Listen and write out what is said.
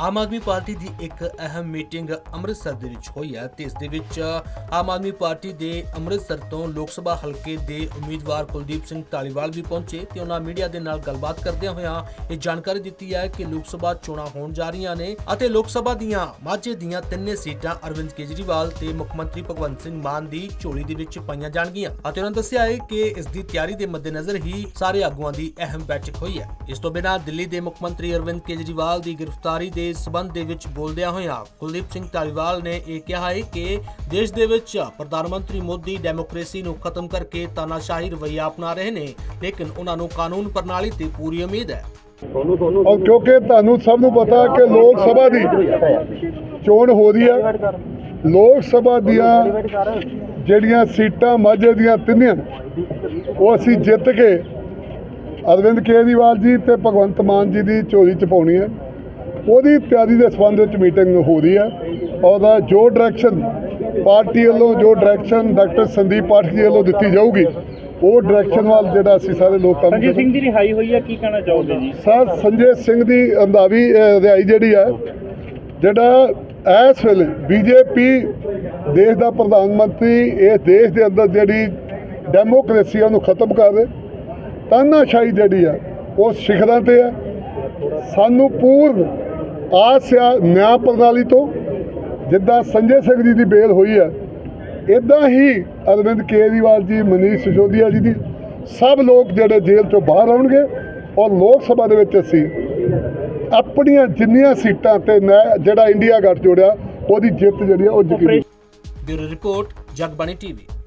Aam Aadmi party ਦੀ ਇੱਕ ਅਹਿਮ meeting Amritsar ਦੇ ਵਿੱਚ ਹੋਈ ਹੈ ਤੇ ਇਸ ਦੇ ਵਿੱਚ ਆਮ ਆਦਮੀ ਪਾਰਟੀ ਦੇ ਅੰਮ੍ਰਿਤਸਰ ਤੋਂ ਲੋਕ ਸਭਾ ਹਲਕੇ ਦੇ ਉਮੀਦਵਾਰ ਕੁਲਦੀਪ ਸਿੰਘ ਢਾਲੀਵਾਲ ਵੀ ਪਹੁੰਚੇ ਤੇ ਉਹਨਾਂ ਮੀਡੀਆ ਦੇ ਨਾਲ ਗੱਲਬਾਤ ਕਰਦਿਆਂ ਹੋਇਆਂ ਇਹ ਜਾਣਕਾਰੀ ਦਿੱਤੀ ਹੈ ਕਿ ਲੋਕ ਸਭਾ ਚੋਣਾਂ ਹੋਣ ਜਾ ਰਹੀਆਂ ਨੇ ਅਤੇ ਲੋਕ ਸਭਾ ਦੀਆਂ ਮਾਝੇ ਦੀਆਂ ਤਿੰਨੇ ਸੀਟਾਂ ਅਰਵਿੰਦ ਕੇਜਰੀਵਾਲ ਤੇ ਮੁੱਖ ਮੰਤਰੀ ਭਗਵੰਤ ਸਿੰਘ ਮਾਨ ਦੀ ਝੋਲੀ ਦੇ ਵਿੱਚ ਪਾਈਆਂ ਜਾਣਗੀਆਂ ਅਤੇ ਉਹਨਾਂ ਦੱਸਿਆ ਹੈ ਕਿ ਇਸ ਦੀ ਤਿਆਰੀ ਦੇ ਮੱਦੇਨਜ਼ਰ ਹੀ ਸਾਰੇ ਆਗੂਆਂ ਦੀ ਅਹਿਮ ਬੈਠਕ ਹੋਈ ਹੈ। ਇਸ ਤੋਂ ਬਿਨਾਂ ਦਿੱਲੀ ਦੇ ਮੁੱਖ ਮੰਤਰੀ ਅਰਵਿੰਦ ਕੇਜਰੀਵਾਲ ਦੀ ਗ੍ਰਿਫਤਾਰੀ ਦੇ ਸਬੰਧ ਦੇ ਵਿੱਚ ਬੋਲਦਿਆਂ ਹੋਇਆਂ ਕੁਲਦੀਪ ਸਿੰਘ ਧਾਲੀਵਾਲ ਨੇ ਇਹ ਕਿਹਾ ਹੈ ਕਿ ਦੇਸ਼ ਦੇ ਵਿੱਚ ਪ੍ਰਧਾਨ ਮੰਤਰੀ ਮੋਦੀ ਡੈਮੋਕ੍ਰੇਸੀ ਨੂੰ ਖਤਮ ਕਰਕੇ ਤਾਨਾਸ਼ਾਹੀ ਰਵੱਈਆ ਅਪਣਾ ਰਹੇ ਨੇ, ਲੇਕਿਨ ਉਹਨਾਂ ਨੂੰ ਕਾਨੂੰਨ ਪ੍ਰਣਾਲੀ ਤੇ ਪੂਰੀ ਉਮੀਦ ਹੈ। ਔਰ ਕਿਉਂਕਿ ਤੁਹਾਨੂੰ ਸਭ ਨੂੰ ਪਤਾ ਕਿ ਲੋਕ ਸਭਾ ਦੀ ਚੋਣ ਹੋ ਰਹੀ ਹੈ ਲੋਕ ਸਭਾ ਦੀਆਂ ਜਿਹੜੀਆਂ ਸੀਟਾਂ, ਮਾਝੇ ਦੀਆਂ ਤਿੰਨੀਆਂ, ਉਹ ਅਸੀਂ ਜਿੱਤ ਕੇ ਅਰਵਿੰਦ ਕੇਜਰੀਵਾਲ ਜੀ ਤੇ ਭਗਵੰਤ ਮਾਨ ਜੀ ਦੀ ਚੋਰੀ ਚ ਪਾਉਣੀ ਹੈ। ਉਹਦੀ ਤਿਆਰੀ ਦੇ ਸੰਬੰਧ ਵਿੱਚ ਮੀਟਿੰਗ ਹੋ ਰਹੀ ਹੈ। ਉਹਦਾ ਜੋ ਡਾਇਰੈਕਸ਼ਨ ਪਾਰਟੀ ਵੱਲੋਂ ਜੋ ਡਾਇਰੈਕਸ਼ਨ ਡਾਕਟਰ ਸੰਦੀਪ ਪਾਠਕ ਜੀ ਵੱਲੋਂ ਦਿੱਤੀ ਜਾਊਗੀ ਉਹ ਡਾਇਰੈਕਸ਼ਨ ਵੱਲ ਜਿਹੜਾ ਅਸੀਂ ਸਾਰੇ ਲੋਕ ਕੰਮ ਸੰਜੇ ਸਿੰਘ ਦੀ ਰਿਹਾਈ ਹੋਈ ਹੈ ਕੀ ਕਹਿਣਾ ਚਾਹੋਗੇ ਜੀ? ਸਰ ਸੰਜੇ ਸਿੰਘ ਦੀ ਅੰਦਾਵੀ ਰਿਹਾਈ ਜਿਹੜੀ ਹੈ ਜਿਹੜਾ ਇਸ ਵੇਲੇ ਬੀਜੇਪੀ ਦੇਸ਼ ਦਾ ਪ੍ਰਧਾਨ ਮੰਤਰੀ ਇਸ ਦੇਸ਼ ਦੇ ਅੰਦਰ ਜਿਹੜੀ ਡੈਮੋਕ੍ਰੇਸੀ ਉਹਨੂੰ ਖਤਮ ਕਰ ਦੇ ਤਾਨਾਸ਼ਾਹੀ ਜਿਹੜੀ ਆ ਉਹ ਸਿਖਰਾਂ ਤੇ ਆ ਸਾਨੂੰ ਪੂਰਨ ਆਸ ਆ ਨਿਆਂ ਪ੍ਰਣਾਲੀ ਤੋਂ, ਜਿੱਦਾਂ ਸੰਜੇ ਸਿੰਘ ਜੀ ਦੀ ਬੇਲ ਹੋਈ ਹੈ ਇਦਾਂ ਹੀ ਅਰਵਿੰਦ ਕੇਜਰੀਵਾਲ ਜੀ, ਮਨੀਸ਼ ਸਿਸੋਦੀਆ ਜੀ ਦੀ ਸਭ ਲੋਕ ਜਿਹੜੇ ਜੇਲ੍ਹ ਚੋਂ ਬਾਹਰ ਆਉਣਗੇ ਔਰ ਲੋਕ ਸਭਾ ਦੇ ਵਿੱਚ ਅਸੀਂ ਆਪਣੀਆਂ ਜਿੰਨੀਆਂ ਸੀਟਾਂ ਤੇ ਨੈ- ਜਿਹੜਾ ਇੰਡੀਆ ਗੱਠ ਜੋੜਿਆ, ਉਹਦੀ ਜਿੱਤ ਜਿਹੜੀ ਆ ਉਹ ਯਕੀਨੀ ਬਿਊਰੋ ਰਿਪੋਰਟ, ਜਗਬਾਣੀ ਟੀਵੀ।